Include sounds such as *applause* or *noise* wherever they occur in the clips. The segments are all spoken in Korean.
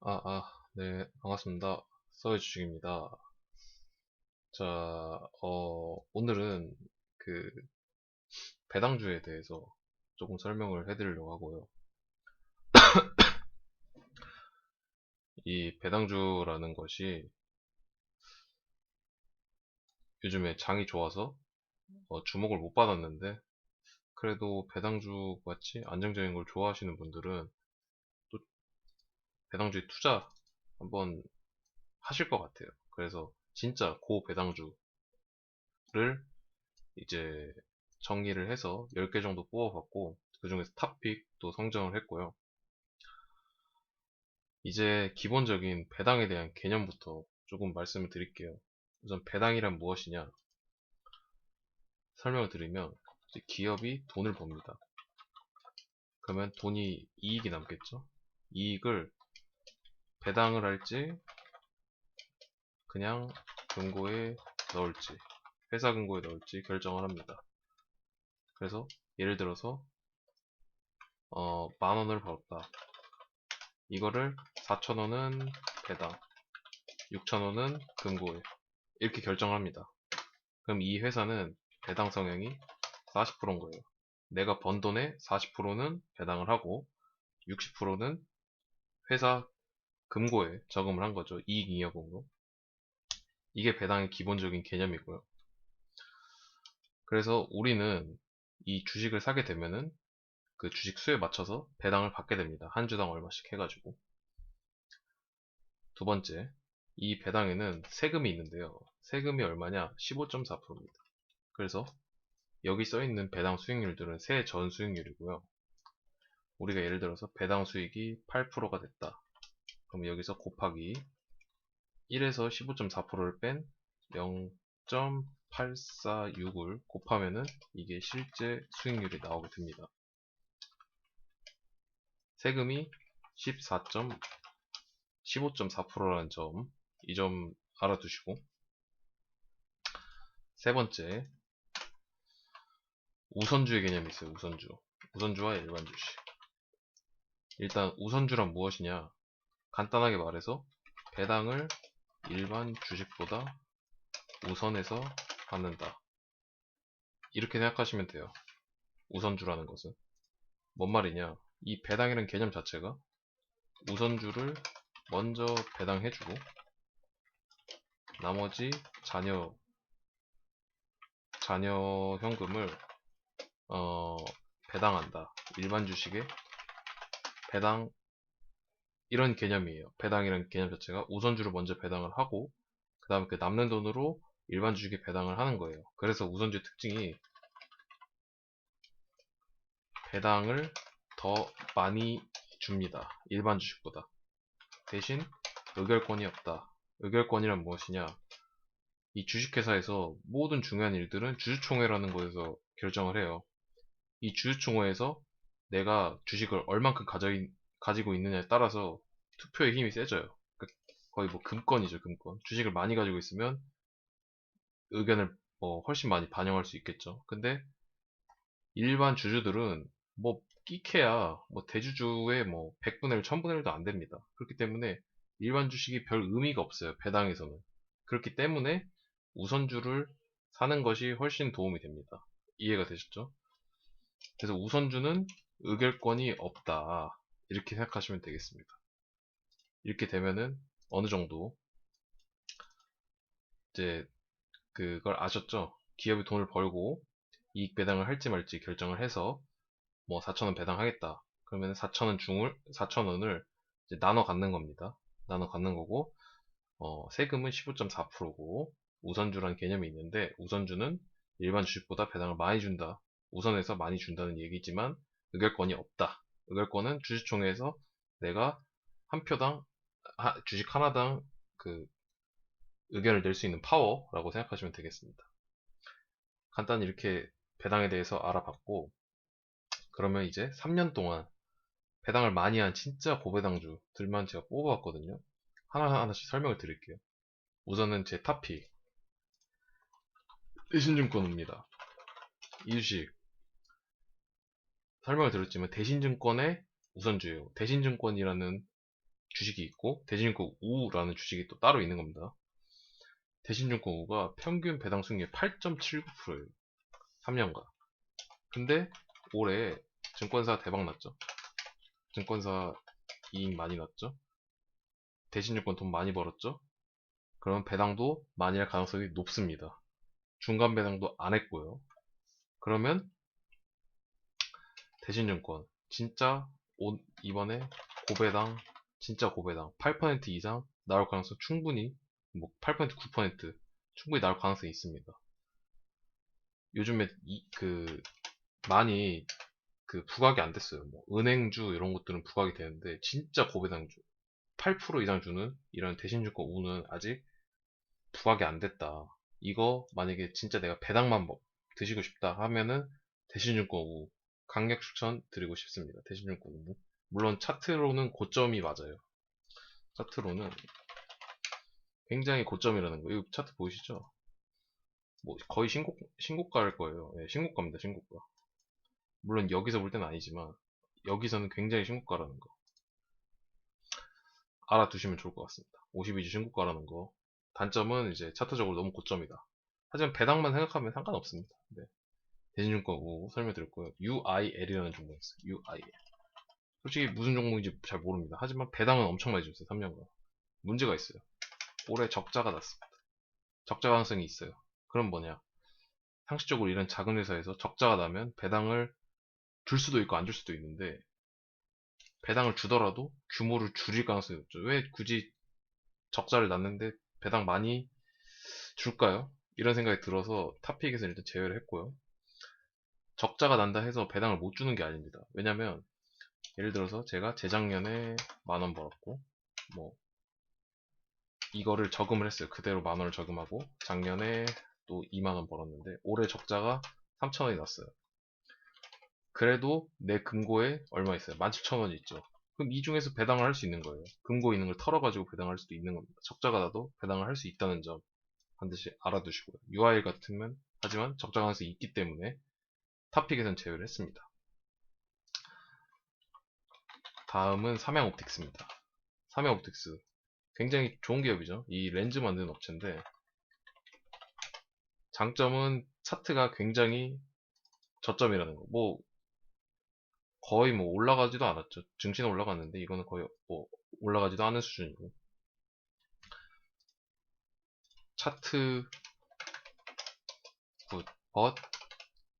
아, 아, 네, 반갑습니다. 서해 주식입니다. 자, 어, 오늘은 그 배당주에 대해서 조금 설명을 해드리려고 하고요. *coughs* 이 배당주라는 것이 요즘에 장이 좋아서 어, 주목을 못 받았는데 그래도 배당주 같이 안정적인 걸 좋아하시는 분들은 또 배당주에 투자 한번 하실 것 같아요. 그래서 진짜 고 배당주를 이제 정리를 해서 10개 정도 뽑아봤고 그 중에서 탑픽도 성정을 했고요. 이제 기본적인 배당에 대한 개념부터 조금 말씀을 드릴게요. 우선 배당이란 무엇이냐 설명을 드리면 기업이 돈을 법니다. 그러면 돈이 이익이 남겠죠? 이익을 배당을 할지 그냥 금고에 넣을지 회사 금고에 넣을지 결정을 합니다. 그래서 예를 들어서 어, 만 원을 벌었다. 이거를 4천 원은 배당, 6천 원은 금고에 이렇게 결정을 합니다. 그럼 이 회사는 배당 성향이 40%인 거예요. 내가 번 돈의 40%는 배당을 하고 60%는 회사 금고에 저금을 한 거죠. 이익잉여금으로. 이게 배당의 기본적인 개념이고요. 그래서 우리는 이 주식을 사게 되면은 그 주식 수에 맞춰서 배당을 받게 됩니다. 한 주당 얼마씩 해가지고. 두 번째, 이 배당에는 세금이 있는데요. 세금이 얼마냐? 15.4%입니다. 그래서 여기 써 있는 배당 수익률들은 세 전 수익률이고요. 우리가 예를 들어서 배당 수익이 8%가 됐다. 그럼 여기서 곱하기 1에서 15.4%를 뺀 0.846을 곱하면은 이게 실제 수익률이 나오게 됩니다. 세금이 14. 15.4%라는 점, 이 점 알아두시고 세 번째 우선주의 개념이 있어요. 우선주. 우선주와 일반 주식. 일단 우선주란 무엇이냐? 간단하게 말해서 배당을 일반 주식보다 우선해서 받는다. 이렇게 생각하시면 돼요. 우선주라는 것은. 뭔 말이냐? 이 배당이라는 개념 자체가 우선주를 먼저 배당해주고 나머지 자녀 자녀 현금을 어, 배당한다. 일반 주식에 배당 이런 개념이에요. 배당이라는 개념 자체가 우선주를 먼저 배당을 하고 그 다음에 그 남는 돈으로 일반 주식에 배당을 하는 거예요. 그래서 우선주의 특징이 배당을 더 많이 줍니다. 일반 주식보다. 대신 의결권이 없다. 의결권이란 무엇이냐? 이 주식회사에서 모든 중요한 일들은 주주총회라는 곳에서 결정을 해요. 이 주주총회에서 내가 주식을 얼만큼 가지고 있느냐에 따라서 투표의 힘이 세져요. 그러니까 거의 뭐 금권이죠, 금권. 주식을 많이 가지고 있으면 의견을 뭐 훨씬 많이 반영할 수 있겠죠. 근데 일반 주주들은 뭐 끼케야 뭐 대주주의 뭐 100분의 1, 1000분의 1도 안 됩니다. 그렇기 때문에 일반 주식이 별 의미가 없어요. 배당에서는. 그렇기 때문에 우선주를 사는 것이 훨씬 도움이 됩니다. 이해가 되셨죠? 그래서 우선주는 의결권이 없다. 이렇게 생각하시면 되겠습니다. 이렇게 되면은 어느 정도 이제 그걸 아셨죠? 기업이 돈을 벌고 이익 배당을 할지 말지 결정을 해서 뭐 4천원 배당하겠다. 그러면 4천원 중을 4천원을 나눠 갖는 겁니다. 나눠 갖는 거고 어, 세금은 15.4%고 우선주라는 개념이 있는데 우선주는 일반 주식보다 배당을 많이 준다. 우선해서 많이 준다는 얘기지만 의결권이 없다. 의결권은 주주총회에서 내가 한 표당 하, 주식 하나당 그 의견을 낼 수 있는 파워라고 생각하시면 되겠습니다. 간단히 이렇게 배당에 대해서 알아봤고 그러면 이제 3년 동안 배당을 많이 한 진짜 고배당주들만 제가 뽑아봤거든요. 하나하나씩 설명을 드릴게요. 우선은 제 탑픽 대신증권입니다. 이 주식 설명을 드렸지만 대신증권의 우선주예요. 대신증권이라는 주식이 있고 대신증권 우라는 주식이 또 따로 있는 겁니다. 대신증권 우가 평균 배당 수익률 8.79%예요. 3년간. 근데 올해 증권사 대박 났죠. 증권사 이익 많이 났죠. 대신증권 돈 많이 벌었죠. 그러면 배당도 많이 할 가능성이 높습니다. 중간 배당도 안 했고요. 그러면 대신증권 진짜 온- 이번에 고배당 진짜 고배당 8% 이상 나올 가능성 충분히 뭐 8% 9% 충분히 나올 가능성이 있습니다. 요즘에 이, 그 많이 그 부각이 안 됐어요. 뭐 은행주 이런 것들은 부각이 되는데 진짜 고배당주 8% 이상 주는 이런 대신증권 우는 아직 부각이 안 됐다. 이거 만약에 진짜 내가 배당만 먹- 드시고 싶다 하면은 대신증권 우 강력 추천 드리고 싶습니다. 대신증권 우 물론 차트로는 고점이 맞아요. 차트로는 굉장히 고점이라는 거. 이거 차트 보이시죠? 뭐 거의 신고 신고가일 거예요. 예, 신고가입니다. 신고가. 물론 여기서 볼 때는 아니지만 여기서는 굉장히 신고가라는 거. 알아두시면 좋을 것 같습니다. 52주 신고가라는 거. 단점은 이제 차트적으로 너무 고점이다. 하지만 배당만 생각하면 상관없습니다. 네. 대신증권 우 설명드릴 거예요. UIL이라는 종목이 있어요. UIL. 솔직히 무슨 종목인지 잘 모릅니다. 하지만 배당은 엄청 많이 줬어요. 3년간. 문제가 있어요. 올해 적자가 났습니다. 적자 가능성이 있어요. 그럼 뭐냐? 상식적으로 이런 작은 회사에서 적자가 나면 배당을 줄 수도 있고 안 줄 수도 있는데 배당을 주더라도 규모를 줄일 가능성이 높죠. 왜 굳이 적자를 났는데 배당 많이 줄까요? 이런 생각이 들어서 탑픽에서 일단 제외를 했고요. 적자가 난다 해서 배당을 못 주는 게 아닙니다. 왜냐면 예를 들어서 제가 재작년에 만 원 벌었고 뭐 이거를 저금을 했어요. 그대로 만 원을 저금하고 작년에 또 2만 원 벌었는데 올해 적자가 3천 원이 났어요. 그래도 내 금고에 얼마 있어요? 17,000원이 있죠. 그럼 이 중에서 배당을 할 수 있는 거예요. 금고 있는 걸 털어가지고 배당할 수도 있는 겁니다. 적자가 나도 배당을 할 수 있다는 점 반드시 알아두시고요. UIL 같으면 하지만 적자 가능성이 있기 때문에 탑픽에선 제외를 했습니다. 다음은 삼양 옵틱스입니다. 삼양 옵틱스 굉장히 좋은 기업이죠. 이 렌즈 만드는 업체인데 장점은 차트가 굉장히 저점이라는 거. 뭐 거의 뭐 올라가지도 않았죠. 증시는 올라갔는데 이거는 거의 뭐 올라가지도 않은 수준이고 차트 굿, but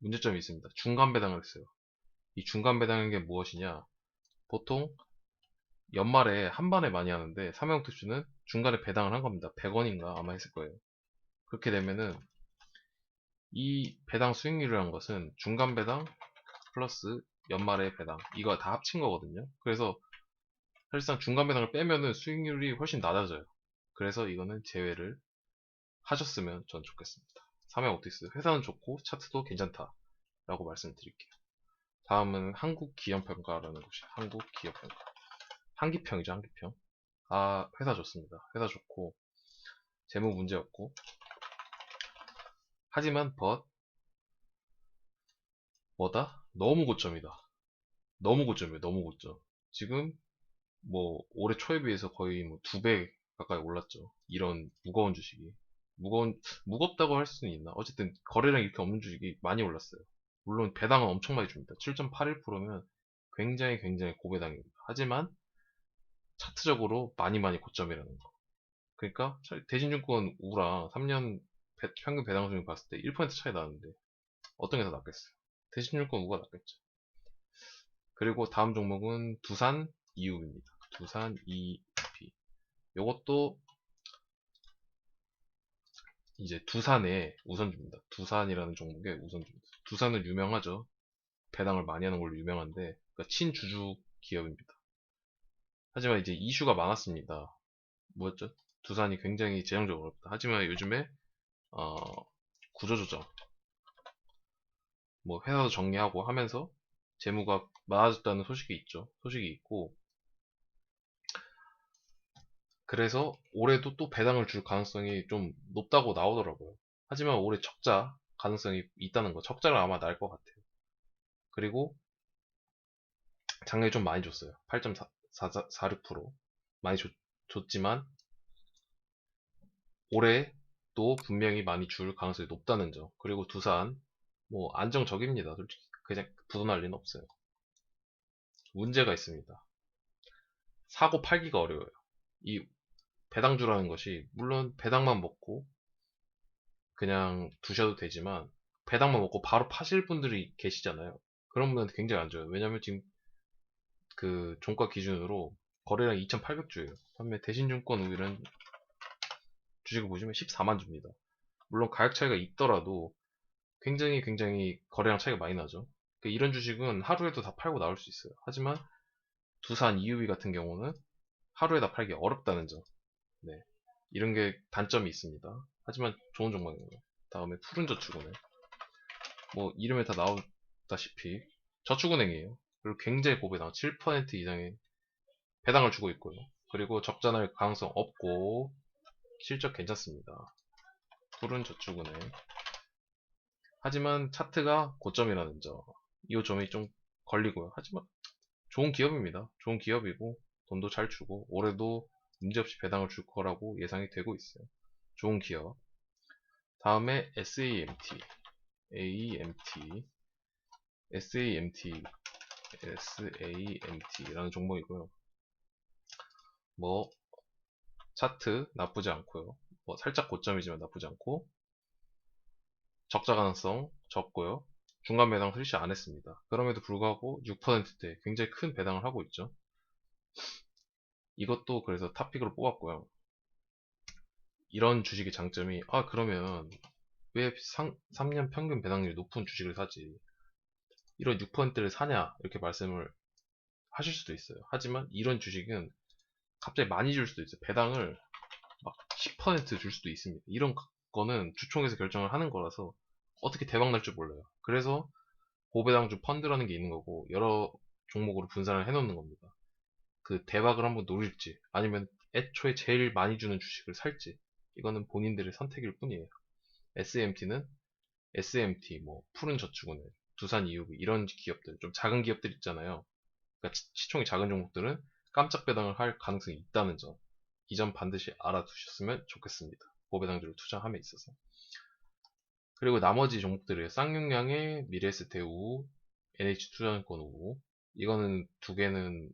문제점이 있습니다. 중간 배당을 했어요. 이 중간 배당인 게 무엇이냐? 보통 연말에 한 번에 많이 하는데 삼양특수는 중간에 배당을 한 겁니다. 100원인가 아마 했을 거예요. 그렇게 되면은 이 배당 수익률이라는 것은 중간 배당 플러스 연말의 배당 이거 다 합친 거거든요. 그래서 사실상 중간 배당을 빼면은 수익률이 훨씬 낮아져요. 그래서 이거는 제외를 하셨으면 전 좋겠습니다. 삼양옵틱스. 회사는 좋고 차트도 괜찮다. 라고 말씀드릴게요. 다음은 한국기업평가라는 곳이 한국기업평가. 한기평이죠 한기평. 아 회사 좋습니다. 회사 좋고 재무 문제 없고. 하지만 but 뭐다? 너무 고점이다. 너무 고점이에요 너무 고점. 지금 뭐 올해 초에 비해서 거의 뭐 두 배 가까이 올랐죠. 이런 무거운 주식이 무거운 무겁다고 할 수는 있나 어쨌든 거래량 이렇게 없는 주식이 많이 올랐어요 물론 배당은 엄청 많이 줍니다 7.81%면 굉장히 굉장히 고배당입니다 하지만 차트적으로 많이 많이 고점이라는 거. 그러니까 대신증권 우랑 3년 배- 평균 배당 수익 봤을 때 1% 차이 나는데 어떤 게 더 낫겠어요? 대신증권 우가 낫겠죠. 그리고 다음 종목은 두산 이유입니다. 두산 EP. 요것도 이제 두산의 우선주입니다. 두산이라는 종목의 우선주입니다. 두산은 유명하죠. 배당을 많이 하는 걸로 유명한데 그러니까 친주주 기업입니다. 하지만 이제 이슈가 많았습니다. 뭐였죠? 두산이 굉장히 재정적으로 어렵다. 하지만 요즘에 어, 구조조정, 뭐 회사도 정리하고 하면서 재무가 많아졌다는 소식이 있죠. 소식이 있고 그래서 올해도 또 배당을 줄 가능성이 좀 높다고 나오더라고요. 하지만 올해 적자 가능성이 있다는 거. 적자를 아마 날 것 같아요. 그리고 작년에 좀 많이 줬어요. 8.46% 많이 줬, 줬지만 올해 또 분명히 많이 줄 가능성이 높다는 점. 그리고 두산 뭐 안정적입니다. 솔직히 그냥 부도날 리는 없어요. 문제가 있습니다. 사고 팔기가 어려워요. 이 배당주라는 것이 물론 배당만 먹고 그냥 두셔도 되지만 배당만 먹고 바로 파실 분들이 계시잖아요. 그런 분한테 굉장히 안 좋아요. 왜냐면 지금 그 종가 기준으로 거래량 2,800주예요. 반면 대신증권 우일은 주식을 보시면 14만 주입니다. 물론 가격 차이가 있더라도 굉장히 굉장히 거래량 차이가 많이 나죠. 그러니까 이런 주식은 하루에도 다 팔고 나올 수 있어요. 하지만 두산 EUV 같은 경우는 하루에 다 팔기 어렵다는 점. 네. 이런 게 단점이 있습니다. 하지만 좋은 종목이에요. 다음에 푸른 저축은행. 뭐 이름에 다 나오다시피 저축은행이에요. 그리고 굉장히 고배당 7% 이상의 배당을 주고 있고요. 그리고 적자 날 가능성 없고 실적 괜찮습니다. 푸른 저축은행. 하지만 차트가 고점이라는 점. 이 점이 좀 걸리고요. 하지만 좋은 기업입니다. 좋은 기업이고 돈도 잘 주고 올해도 문제없이 배당을 줄 거라고 예상이 되고 있어요. 좋은 기업. 다음에 SAMT. AMT. SAMT. SAMT라는 종목이고요. 뭐 차트 나쁘지 않고요. 뭐 살짝 고점이지만 나쁘지 않고 적자 가능성 적고요. 중간 배당 실시 안 했습니다. 그럼에도 불구하고 6%대 굉장히 큰 배당을 하고 있죠. 이것도 그래서 탑픽으로 뽑았고요. 이런 주식의 장점이 아 그러면 왜 상, 3년 평균 배당률이 높은 주식을 사지 이런 6%를 사냐 이렇게 말씀을 하실 수도 있어요. 하지만 이런 주식은 갑자기 많이 줄 수도 있어요. 배당을 막 10%줄 수도 있습니다. 이런 거는 주총에서 결정을 하는 거라서 어떻게 대박 날 줄 몰라요. 그래서 고배당주 펀드라는 게 있는 거고 여러 종목으로 분산을 해놓는 겁니다. 그 대박을 한번 노릴지 아니면 애초에 제일 많이 주는 주식을 살지 이거는 본인들의 선택일 뿐이에요. SMT는 SMT, 뭐 푸른 저축은행, 두산 이유비 이런 기업들 좀 작은 기업들 있잖아요. 그러니까 시총이 작은 종목들은 깜짝 배당을 할 가능성이 있다는 점. 이 점 반드시 알아두셨으면 좋겠습니다. 고배당주를 투자함에 있어서. 그리고 나머지 종목들이에요. 쌍용량의 미래에스테 우, NH투자증권 우. 이거는 두 개는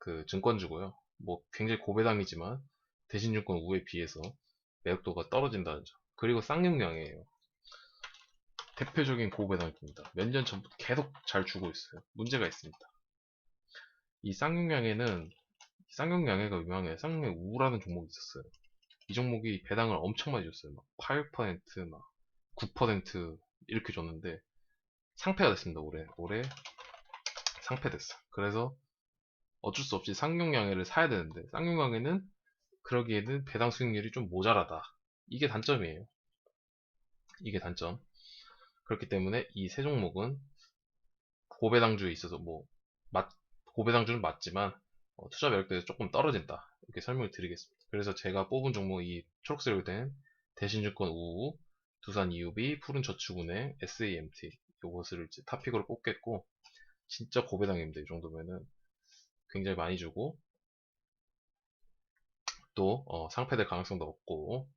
그 증권주고요. 뭐 굉장히 고배당이지만 대신증권 우에 비해서 매력도가 떨어진다는 점. 그리고 쌍용량이에요. 대표적인 고배당입니다. 몇 년 전부터 계속 잘 주고 있어요. 문제가 있습니다. 이 쌍용량에는 쌍용량해가 유명해 쌍용량 우라는 종목이 있었어요. 이 종목이 배당을 엄청 많이 줬어요. 막 8%, 막 9% 이렇게 줬는데 상패가 됐습니다. 올해 올해 상패됐어. 그래서 어쩔 수 없이 쌍용량해를 사야 되는데 쌍용량해는 그러기에는 배당 수익률이 좀 모자라다. 이게 단점이에요. 이게 단점. 그렇기 때문에 이 세 종목은 고배당주에 있어서 뭐 맞, 고배당주는 맞지만 어, 투자 매력도에서 조금 떨어진다. 이렇게 설명을 드리겠습니다. 그래서 제가 뽑은 종목 이 초록색으로 된 대신증권 우우, 두산 EUB, 푸른저축은행, SAMT 요것을 이제 탑픽으로 뽑겠고 진짜 고배당입니다. 이 정도면은 굉장히 많이 주고 또 어, 상패될 가능성도 없고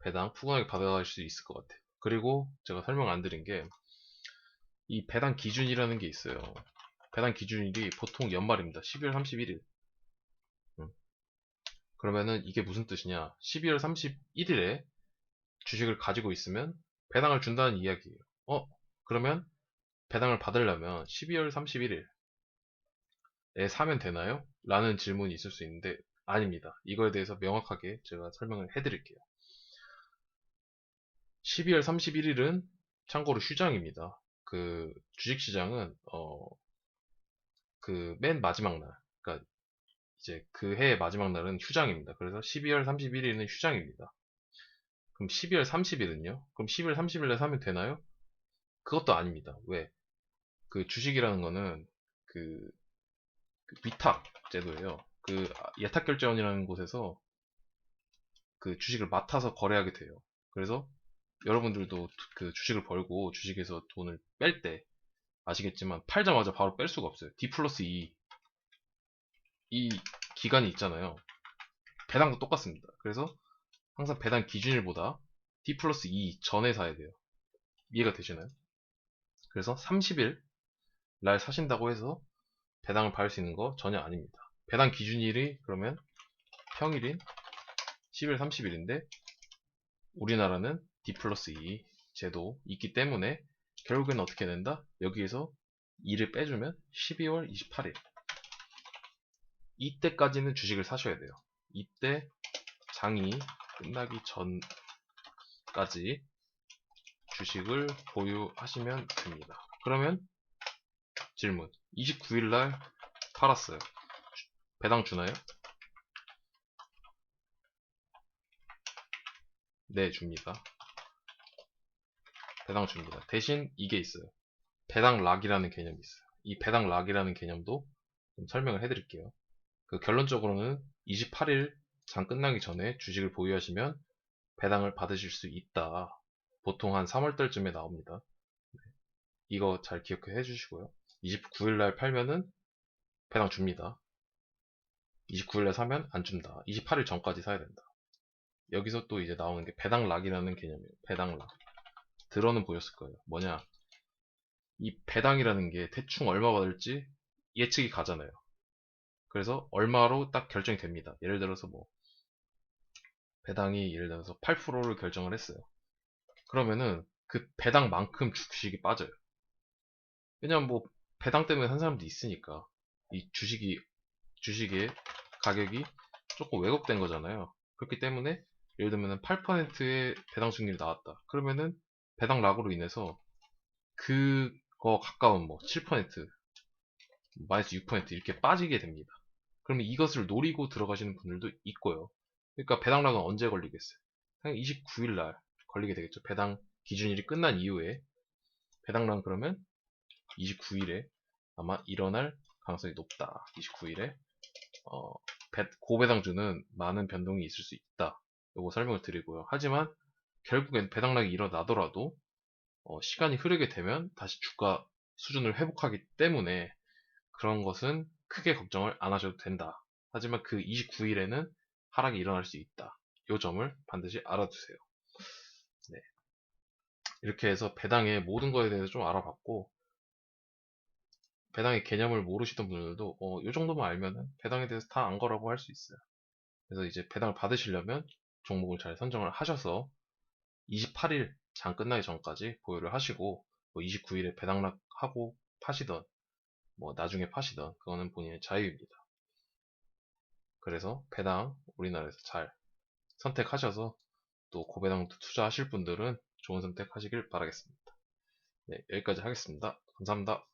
배당 푸근하게 받아갈 수 있을 것 같아요. 그리고 제가 설명 안 드린 게 이 배당 기준이라는 게 있어요. 배당 기준일이 보통 연말입니다. 12월 31일. 음. 그러면은 이게 무슨 뜻이냐? 12월 31일에 주식을 가지고 있으면 배당을 준다는 이야기예요. 어? 그러면 배당을 받으려면 12월 31일에 사면 되나요? 라는 질문이 있을 수 있는데 아닙니다. 이거에 대해서 명확하게 제가 설명을 해드릴게요. 12월 31일은 참고로 휴장입니다. 그 주식시장은 어 그 맨 마지막 날, 그러니까 이제 그 해의 마지막 날은 휴장입니다. 그래서 12월 31일은 휴장입니다. 그럼 12월 30일은요? 그럼 12월 30일에 사면 되나요? 그것도 아닙니다. 왜? 그 주식이라는 거는 그, 그 위탁 제도예요. 그 예탁결제원이라는 곳에서 그 주식을 맡아서 거래하게 돼요. 그래서 여러분들도 그 주식을 벌고 주식에서 돈을 뺄 때 아시겠지만 팔자마자 바로 뺄 수가 없어요. D 플러스 2. 이 기간이 있잖아요. 배당도 똑같습니다. 그래서 항상 배당 기준일보다 D 플러스 2 전에 사야 돼요. 이해가 되시나요? 그래서 30일 날 사신다고 해서 배당을 받을 수 있는 거 전혀 아닙니다. 배당 기준일이 그러면 평일인 10일 30일인데 우리나라는 D 플러스 2 제도 있기 때문에 결국에는 어떻게 된다? 여기에서 2를 빼주면 12월 28일 이때까지는 주식을 사셔야 돼요. 이때 장이 끝나기 전까지 주식을 보유하시면 됩니다. 그러면 질문 29일날 팔았어요. 배당 주나요? 네 줍니다. 배당 줍니다. 대신 이게 있어요. 배당 락이라는 개념이 있어요. 이 배당 락이라는 개념도 좀 설명을 해드릴게요. 그 결론적으로는 28일 장 끝나기 전에 주식을 보유하시면 배당을 받으실 수 있다. 보통 한 3월달쯤에 나옵니다. 네. 이거 잘 기억해 주시고요. 29일날 팔면은 배당 줍니다. 29일날 사면 안 준다. 28일 전까지 사야 된다. 여기서 또 이제 나오는 게 배당 락이라는 개념이에요. 배당 락. 들어는 보였을 거예요. 뭐냐? 이 배당이라는 게 대충 얼마 받을지 예측이 가잖아요. 그래서 얼마로 딱 결정이 됩니다. 예를 들어서 뭐 배당이 예를 들어서 8%를 결정을 했어요. 그러면은 그 배당만큼 주식이 빠져요. 왜냐면 뭐 배당 때문에 산 사람도 있으니까 이 주식이 주식의 가격이 조금 왜곡된 거잖아요. 그렇기 때문에 예를 들면 8%의 배당 수익률이 나왔다. 그러면은 배당 락으로 인해서 그거 가까운 뭐 7%, 마이너스 6% 이렇게 빠지게 됩니다. 그러면 이것을 노리고 들어가시는 분들도 있고요. 그러니까 배당 락은 언제 걸리겠어요? 29일 날 걸리게 되겠죠. 배당 기준일이 끝난 이후에 배당 락 그러면 29일에 아마 일어날 가능성이 높다. 29일에 어, 고배당주는 많은 변동이 있을 수 있다. 요거 설명을 드리고요. 하지만 결국엔 배당락이 일어나더라도 어, 시간이 흐르게 되면 다시 주가 수준을 회복하기 때문에 그런 것은 크게 걱정을 안 하셔도 된다. 하지만 그 29일에는 하락이 일어날 수 있다. 이 점을 반드시 알아두세요. 네. 이렇게 해서 배당의 모든 것에 대해서 좀 알아봤고 배당의 개념을 모르시던 분들도 어, 이 정도만 알면 배당에 대해서 다 안 거라고 할 수 있어요. 그래서 이제 배당을 받으시려면 종목을 잘 선정을 하셔서 28일 장 끝나기 전까지 보유를 하시고 뭐 29일에 배당락하고 파시던 뭐 나중에 파시던 그거는 본인의 자유입니다. 그래서 배당 우리나라에서 잘 선택하셔서 또 고배당 투자하실 분들은 좋은 선택하시길 바라겠습니다. 네, 여기까지 하겠습니다. 감사합니다.